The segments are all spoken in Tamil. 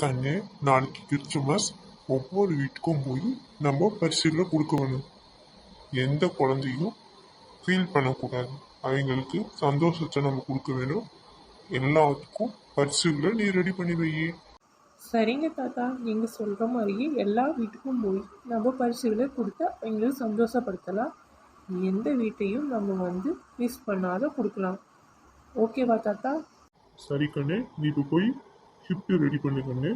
கண்ணு நாளைக்கு கிறிஸ்துமஸ் ஒவ்வொரு வீட்டுக்கும் போய் நம்ம பரிசுகளை கொடுக்க வேணும். எந்த குழந்தையும் ஃபீல் பண்ணக்கூடாது. அவங்களுக்கு சந்தோஷத்தை நம்ம கொடுக்க வேணும். எல்லாத்துக்கும் பரிசுகளை நீ ரெடி பண்ணி வை சரிங்க தாத்தா நீங்கள் சொல்கிற மாதிரியே எல்லா வீட்டுக்கும் போய் நம்ம பரிசுகளை கொடுத்து அவங்களை சந்தோஷப்படுத்தலாம். எந்த வீட்டையும் நம்ம வந்து மிஸ் பண்ணாத கொடுக்கலாம். ஓகேவா தாத்தா? சரி கண்ணு நீ இப்போ போய் ஷிஃப்ட் ரெடி பண்ணு கண்ணு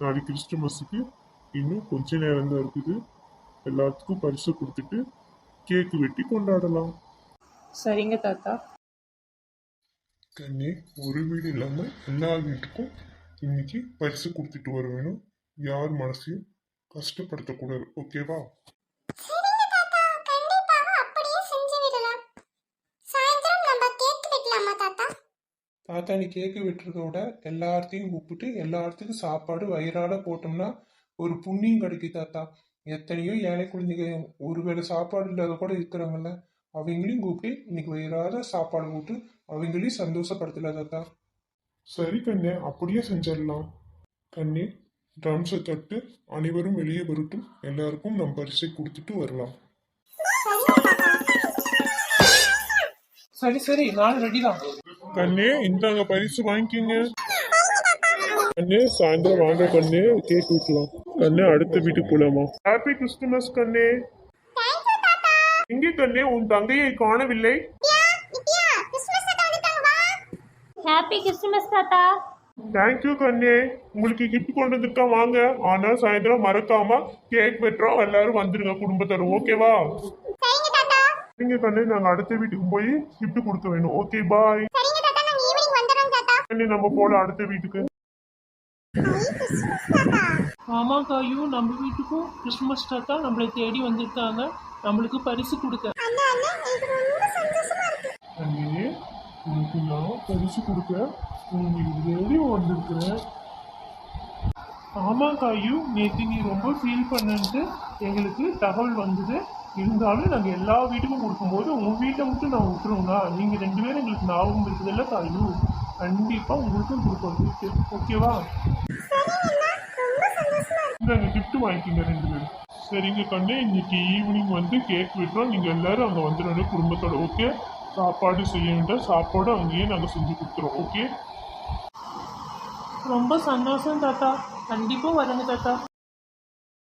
நாளைக்கு கிறிஸ்துமஸுக்கு இன்னும் கொஞ்ச நேரம் தான் இருக்குது. எல்லாத்துக்கும் பரிசு கொடுத்துட்டு கேக்கு வெட்டி கொண்டாடலாம். சரிங்க தாத்தா. கண்ணே ஒரு வீடு இல்லாமல் எல்லா வீட்டுக்கும் இன்னைக்கு பரிசு கொடுத்துட்டு வர வேணும். யார் மனசையும் கஷ்டப்படுத்தக்கூடாது ஓகேவா தாத்தா நீ கேக்கு வெட்டுறதோட எல்லாத்தையும் கூப்பிட்டு எல்லாத்துக்கும் சாப்பாடு வயிறாட போட்டோம்னா ஒரு புண்ணியம் கிடைக்கும் தாத்தா. எத்தனையோ ஏழை குழந்தைங்க ஒருவேளை சாப்பாடு இல்லாத கூட இருக்கிறாங்கல்ல அவங்களையும் கூப்பிட்டு இன்னைக்கு வயிறாத சாப்பாடு போட்டு அவங்களையும் சந்தோஷப்படுத்தல தாத்தா. சரி கண்ணே அப்படியே செஞ்சிடலாம். கண்ணே ட்ரம்ஸை தட்டு அனைவரும் வெளியே வரட்டும். எல்லாருக்கும் நம் பரிசை கொடுத்துட்டு வரலாம். சரி சரி நான் ரெடி தான். கண்ணே இந்தாங்க பரிசு வாங்கிக்கோங்க. கண்ணே சாயந்தரம் வாங்க கண்ணே. கேக் விட்டுலாம் கண்ணே அடுத்த வீட்டுக்கு போலாமா? ஹாப்பி கிறிஸ்துமஸ் கண்ணே. எங்கே கண்ணே உன் தங்கையை காணவில்லை? ஹாப்பி கிறிஸ்துமஸ் தாத்தா தேங்க்யூ கண்ணே. உங்களுக்கு கிஃப்ட் கொண்டு வந்துருக்கா வாங்க. ஆனா சாயந்தரம் மறக்காம கேக் வெட்டுறோம் எல்லாரும் வந்துருங்க குடும்பத்தோட ஓகேவா நீங்க கண்ணே. நாங்க அடுத்த வீட்டுக்கு போய் gift கொடுக்க வேணும். ஓகே பாய் கண்ணே நம்ம போல அடுத்த வீட்டுக்கு. ஆமாம் காயு நம்ம வீட்டுக்கும் கிறிஸ்மஸ் தாத்தா நம்மளை தேடி வந்திருக்காங்க. நம்மளுக்கு பரிசு கொடுக்க. அண்ணா உனக்கு நான் பரிசு கொடுக்க உங்களுக்கு தேடி வந்திருக்கிறேன். ஆமாம் காயு நேற்று நீ ரொம்ப ஃபீல் பண்ணன்ட்டு எங்களுக்கு தகவல் வந்தது. இருந்தாலும் நாங்கள் எல்லா வீட்டுக்கும் கொடுக்கும்போது உங்கள் வீட்டை மட்டும் நான் விட்டுருவோங்களா நீங்கள் ரெண்டு பேரும் எங்களுக்கு ஞாபகம் இருக்குதுல்ல காயு? கண்டிப்பாக உங்களுக்கும் கொடுப்போம். ஓகே ஓகேவா இந்தாங்க கிஃப்ட் வாங்கிக்கிங்க ரெண்டு பேரும். சரிங்க கண்ணு இன்னைக்கு ஈவினிங் வந்து கேக் விட்டுறோம் நீங்கள் எல்லாரும் அங்கே வந்துடணும் குடும்பத்தோட ஓகே சாப்பாடு செய்ய வேண்டாம். சாப்பாடு அங்கேயே நாங்கள் செஞ்சு கொடுத்துறோம் ஓகே ரொம்ப சந்தோஷம் தாத்தா. கண்டிப்பாக வரேங்க தாத்தா.